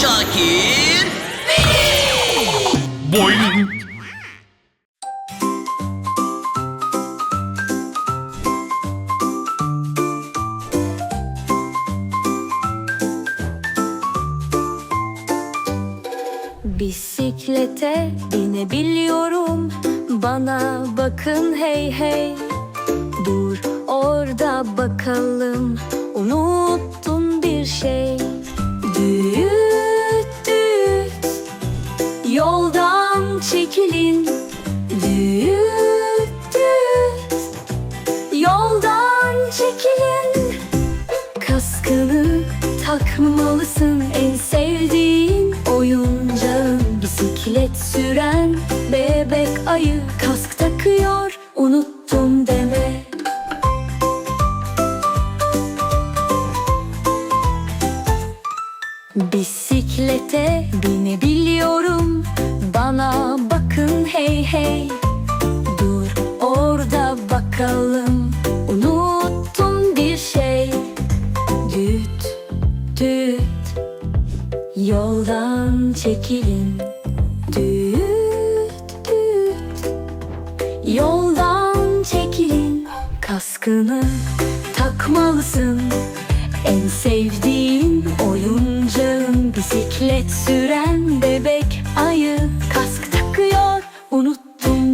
Şakir. Boing. Bisiklete binebiliyorum Bana bakın hey hey Dur orada bakalım Unuttun Yoldan çekilin Düğüt düğüt Yoldan çekilin Kaskını takmalısın. En sevdiğin oyuncağın Bisiklet süren bebek ayı kask takıyor unuttum deme. Bisiklete bakın hey hey. Dur orada bakalım. Unuttum bir şey. Düt düt. Yoldan çekilin. Düt düt. Yoldan çekilin. Kaskını takmalısın. En sevdiğin oyuncağın Bisiklet süren bebek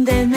donde me